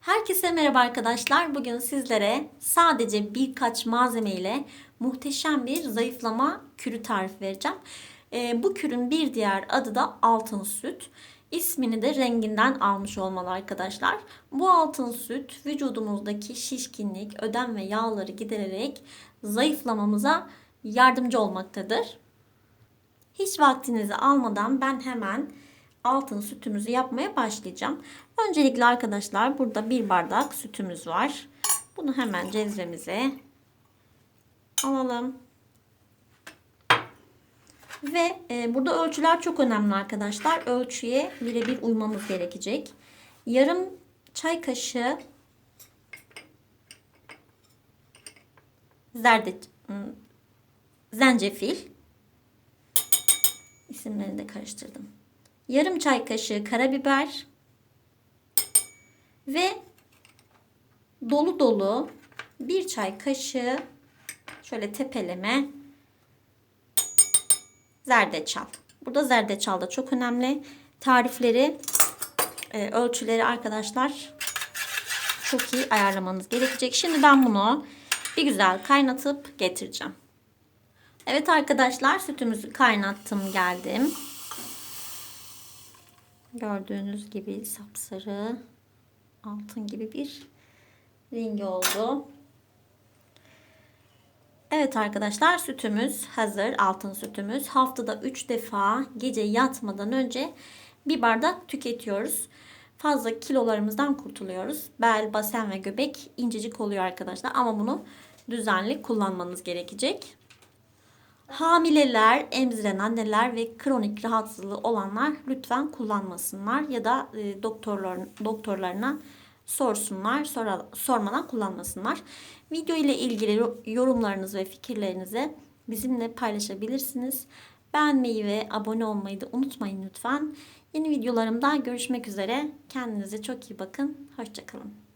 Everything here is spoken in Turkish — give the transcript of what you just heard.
Herkese merhaba arkadaşlar. Bugün sizlere sadece birkaç malzeme ile muhteşem bir zayıflama kürü tarifi vereceğim. Ee, bu kürün bir diğer adı da altın süt. İsmini de renginden almış olmalı arkadaşlar. Bu altın süt vücudumuzdaki şişkinlik, ödem ve yağları gidererek zayıflamamıza yardımcı olmaktadır. Hiç vaktinizi almadan ben hemen altın sütümüzü yapmaya başlayacağım. Öncelikle arkadaşlar burada bir bardak sütümüz var. Bunu hemen cezvemize alalım. Ve e, burada ölçüler çok önemli arkadaşlar. Ölçüye birebir uymamız gerekecek. Yarım çay kaşığı zerde zencefil isimlerini de karıştırdım. Yarım çay kaşığı karabiber ve dolu dolu bir çay kaşığı şöyle tepeleme zerdeçal. Burada zerdeçal da çok önemli. Tarifleri, e, ölçüleri arkadaşlar çok iyi ayarlamanız gerekecek. Şimdi ben bunu bir güzel kaynatıp getireceğim. Evet arkadaşlar sütümüzü kaynattım geldim. Gördüğünüz gibi sapsarı altın gibi bir rengi oldu. Evet arkadaşlar sütümüz hazır. Altın sütümüz. Haftada 3 defa gece yatmadan önce bir bardak tüketiyoruz. Fazla kilolarımızdan kurtuluyoruz. Bel, basen ve göbek incecik oluyor arkadaşlar. Ama bunu düzenli kullanmanız gerekecek. Hamileler, emziren anneler ve kronik rahatsızlığı olanlar lütfen kullanmasınlar ya da e, doktorlar, doktorlarına sorsunlar, sonra, sormadan kullanmasınlar. Video ile ilgili yorumlarınızı ve fikirlerinizi bizimle paylaşabilirsiniz. Beğenmeyi ve abone olmayı da unutmayın lütfen. Yeni videolarımda görüşmek üzere. Kendinize çok iyi bakın. Hoşçakalın.